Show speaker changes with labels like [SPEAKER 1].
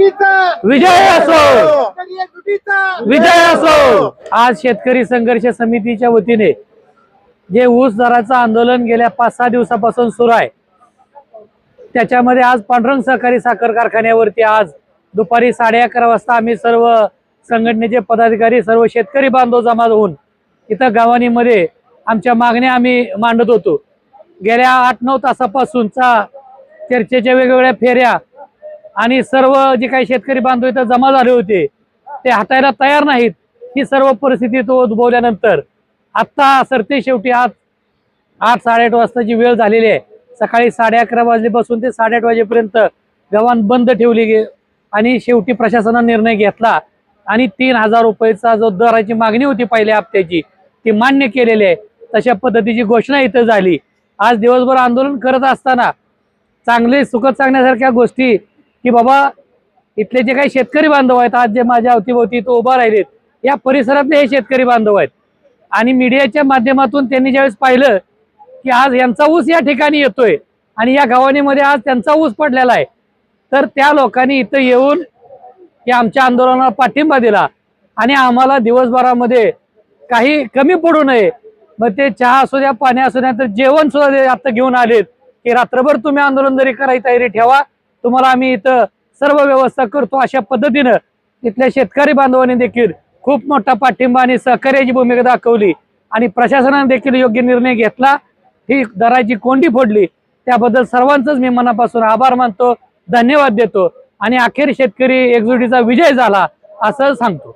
[SPEAKER 1] विजय असो! विजय असो! आज शेतकरी संघर्ष समितीच्या वतीने जे ऊस दराचं आंदोलन गेल्या पाच सहा दिवसापासून सुरू आहे त्याच्यामध्ये आज पांढरंग सहकारी साखर कारखान्यावरती आज दुपारी साडे अकरा वाजता आम्ही सर्व संघटनेचे पदाधिकारी सर्व शेतकरी बांधव जमा होऊन इथं गावानीमध्ये आमच्या मागण्या आम्ही मांडत होतो. गेल्या आठ नऊ तासापासूनचा चर्चेच्या वेगवेगळ्या फेऱ्या आणि सर्व जे काही शेतकरी बांधव इथं जमा झाले होते ते हातायला तयार नाहीत. ही सर्व परिस्थिती तो उद्भवल्यानंतर आत्ता सरते शेवटी आज आठ साडेआठ वाजताची वेळ झालेली आहे. सकाळी साडे अकरा वाजलेपासून ते साडेआठ वाजेपर्यंत गव्हाण बंद ठेवली गे आणि शेवटी प्रशासनानं निर्णय घेतला. आणि तीन हजार रुपयेचा जो दराची मागणी होती पहिल्या हप्त्याची ती मान्य केलेली आहे. तशा पद्धतीची घोषणा इथं झाली. आज दिवसभर आंदोलन करत असताना चांगले सुखद सांगण्यासारख्या गोष्टी की बाबा इथले जे काही शेतकरी बांधव आहेत आज जे माझ्या अवतीभोवती तो उभा राहिलेत या परिसरातले हे शेतकरी बांधव आहेत. आणि मीडियाच्या माध्यमातून त्यांनी ज्यावेळेस पाहिलं की आज यांचा ऊस या ठिकाणी येतोय आणि या गव्हाणीमध्ये आज त्यांचा ऊस पडलेला आहे तर त्या लोकांनी इथं येऊन या आमच्या आंदोलनाला पाठिंबा दिला. आणि आम्हाला दिवसभरामध्ये काही कमी पडू नये मग ते चहा असू द्या पाणी असू द्या तर जेवण सुद्धा आता घेऊन आलेत की रात्रभर तुम्ही आंदोलन जरी करायची तयारी ठेवा तुम्हाला आम्ही इथं सर्व व्यवस्था करतो अशा पद्धतीनं. तिथल्या शेतकरी बांधवांनी देखील खूप मोठा पाठिंबा आणि सहकार्याची भूमिका दाखवली आणि प्रशासनाने देखील योग्य निर्णय घेतला. ही दराची कोंडी फोडली. त्याबद्दल सर्वांचंच मी मनापासून आभार मानतो धन्यवाद देतो आणि अखेर शेतकरी एकजुटीचा विजय झाला असं सांगतो.